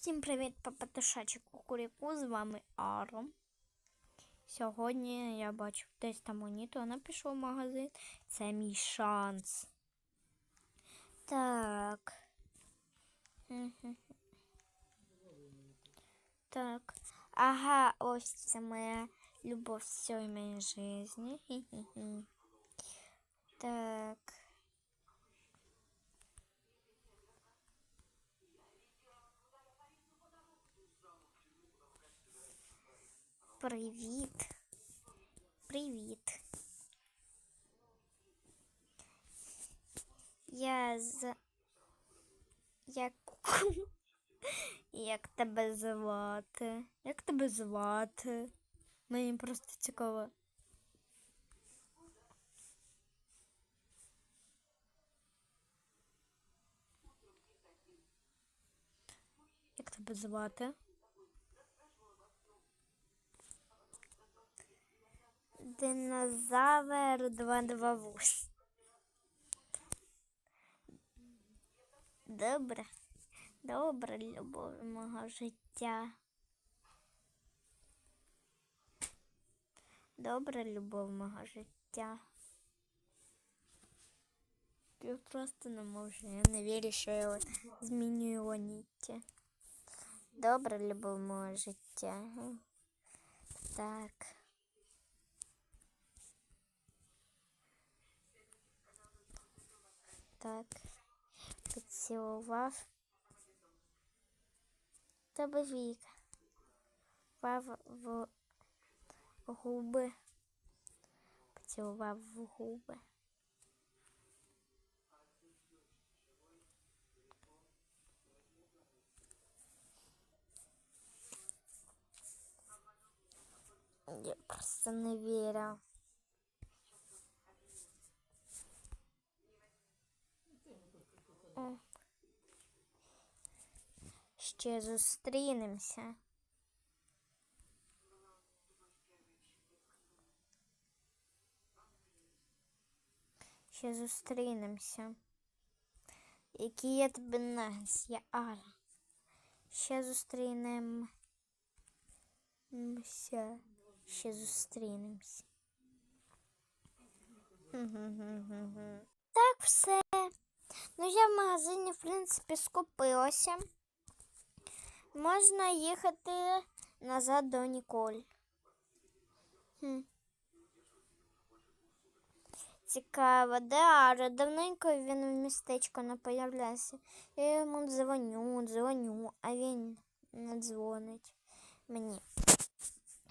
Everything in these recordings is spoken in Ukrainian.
Всім привіт, папатушачі кукуріку, з вами Аром. Сьогодні я бачу десь там Моніто, вона пішла в магазин. Це мій шанс. Так. Так. Ага, ось це моя любов всієї моєї житті. Так. Привіт. Привіт. Я з. Як. Як тебе звати? Як тебе звати? Мені просто цікаво. Як тебе звати? Динозавр 228. Добре. Добре, любов мого життя. Добре, любов мого життя. Я просто не можу. Я не вірю, що я змінюю ланіття. Добре, любов мого життя. Так. Так. Поцілував. Тебе віка. Вав в губи. Поцілував в губи. Я просто не вірю. Ще зустрінемося. Ще зустрінемося. Який я тобі нас, я Ара. Ще зустрінемося. Ще зустрінемося. Так, все. Ну, я в магазині, в принципі, скупилася. Можна їхати назад до Ніколь. Хм. Цікаво, де Ара? Давненько він в містечко не появлявся. Я йому дзвоню, дзвоню, а він не дзвонить мені.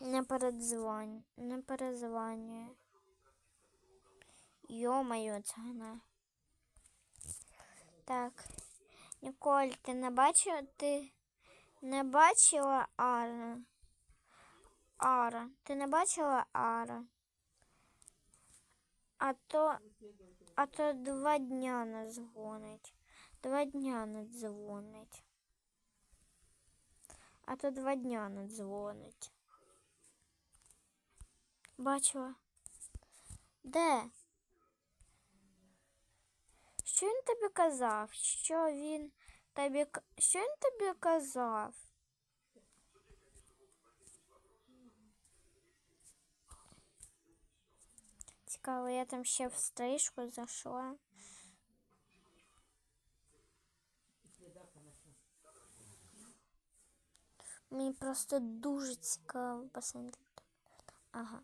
Не передзвоню, не перезвонює. Йо-моє, це вона. Так. Ніколь, ти не бачила? Ти не бачила Ара? Ара. Ти не бачила Ара? А то, а то два дня не дзвонить. Два дня не дзвонить. А то два дня не дзвонить. Бачила? Де? Що він тобі казав? Що він тобі к- що він тобі казав? Цікаво, я там ще в стрижку зайшла. Мені просто дуже цікаво басейн. Ага.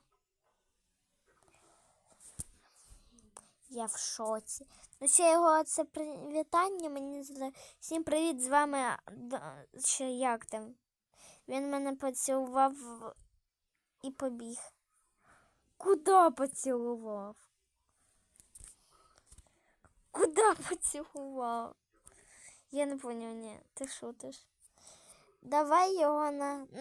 Я в шоці. Ну, ще його це привітання мені задає. Всім привіт з вами. Ще як там? Він мене поцілував і побіг. Куда поцілував? Куда поцілував? Я не поняв, ні, ти шутиш. Давай його на.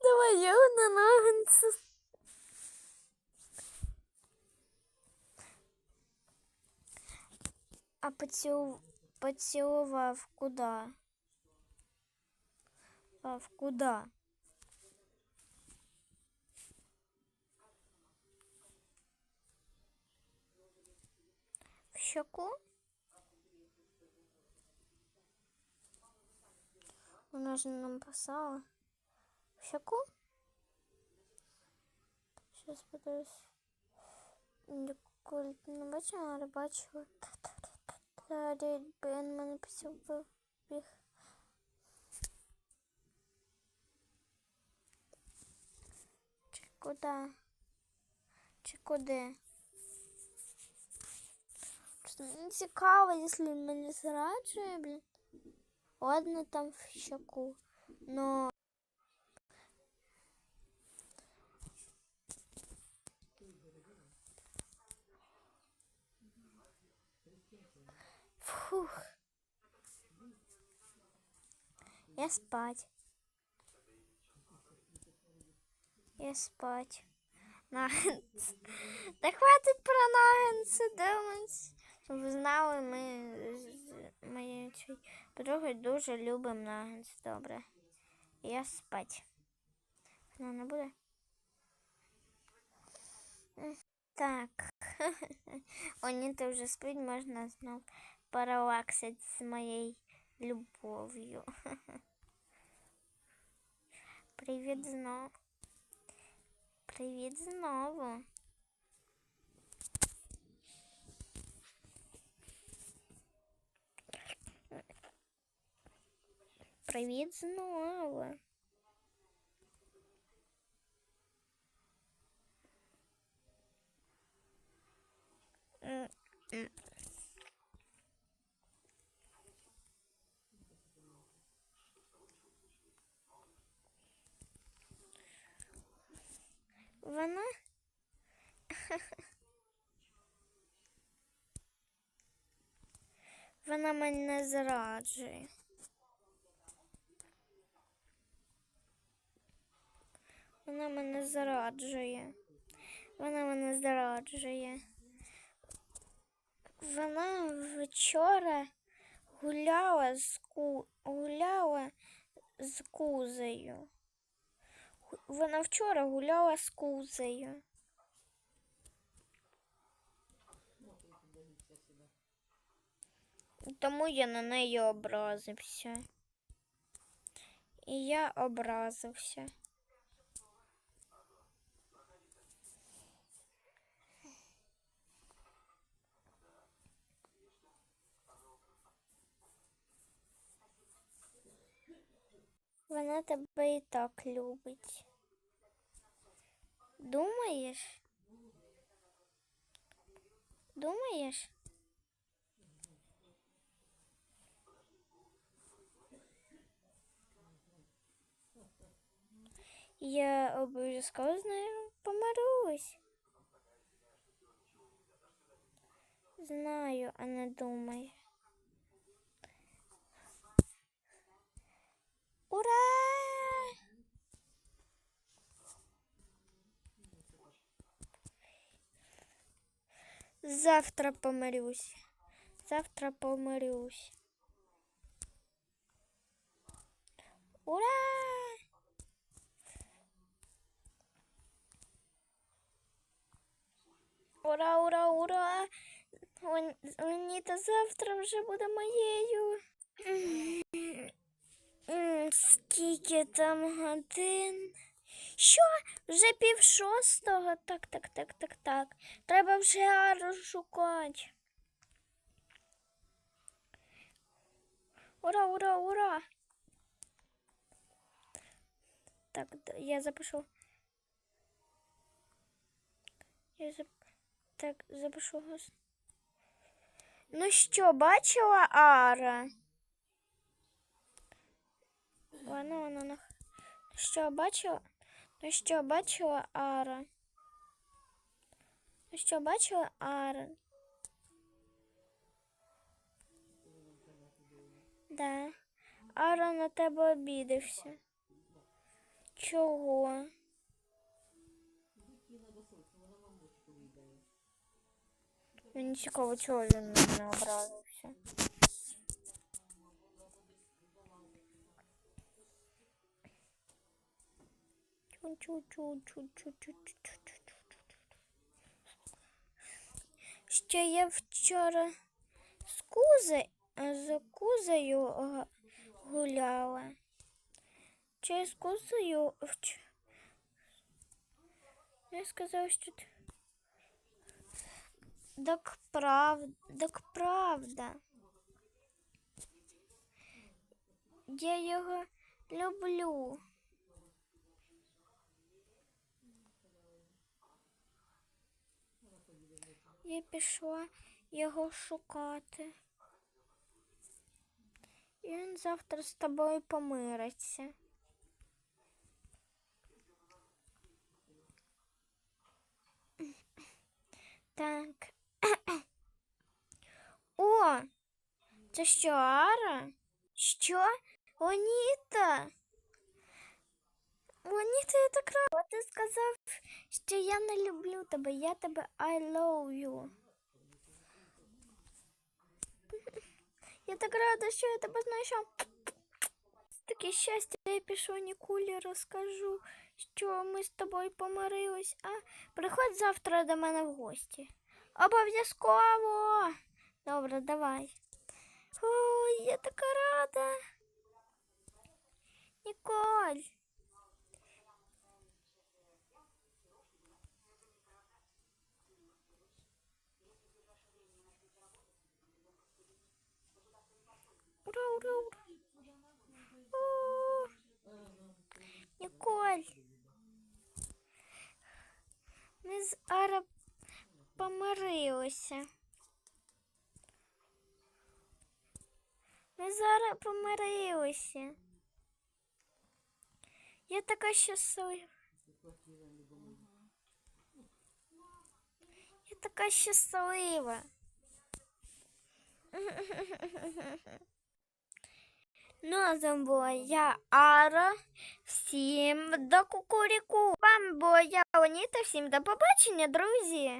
Давай його на нагонцю. А поцілу... поцілував куди? Пав, куди? В щеку? Вона ж не написала. В щеку? Сейчас подивлюсь. Ніколи не бачила, але бачила. Далі він мене поцілував. Чи куди? Чи куди? Мені цікаво, якщо мене зраджує, блін. Ладно, там в щеку. Но Фух. Я спать. Я спать. Нагенс. Да хватить про нагенси думать. Щоб ви знали, ми моєю цією подругою дуже любимо нагенс. Добре. Я спать. Вона не буде? М, Так. Оніта вже спить, можна знов порелаксити з моєю любов'ю. Привіт знову. Привіт знову. Привіт знову. Вона Вона мене зраджує. Вона мене зраджує. Вона мене зраджує. Вона вчора гуляла з ку... гуляла з кузею. Вона вчора гуляла з кузею. Тому я на неї образився. І я образився. Вона тебе і так любить. Думаєш? Думаєш? Я обов'язково з нею помирюсь. Знаю, а не думай. Ура! Завтра помирюсь. Завтра помирюсь. Ура! Ура, ура, ура! Он- завтра вже буде моєю. Скільки там годин? Що? Вже пів шостого? Так, так, так, так, так. Треба вже Ару шукати. Ура, ура, ура! Так, я запишу. Я зап... Так, запишу вас. Ну що, бачила Ара? Ладно, вона на... Що, бачила? Ну що, бачила Ара? Ну що, бачила Ара? Да. Ара на тебе обідався. Чого? Мені цікаво, чого він мене образився. Ще я вчора з кузи, з кузею га- гуляла. Чи з кузею. Я сказав, що. Так правда, так правда. Я його люблю. Я пішла його шукати. І він завтра з тобою помириться. Так. О, це що, Ара? Що? Оніта? Оніта, я так рада. Ти сказав, що я не люблю тебе, я тебе I love you. Я так рада, що я тебе знайшов. Таке щастя, я пішов Нікулі, розкажу, що ми з тобою помирились, а приходь завтра до мене в гості. Обов'язково. Добре, давай. Ой, я така рада. Ніколь. Ніколь. Ми з Ара помирилися. Ми зараз помирилися. Я така щаслива. Я така щаслива. Ну, а з була я Ара. Всім до кукуріку. Вам була я Оніта. Всім до побачення, друзі.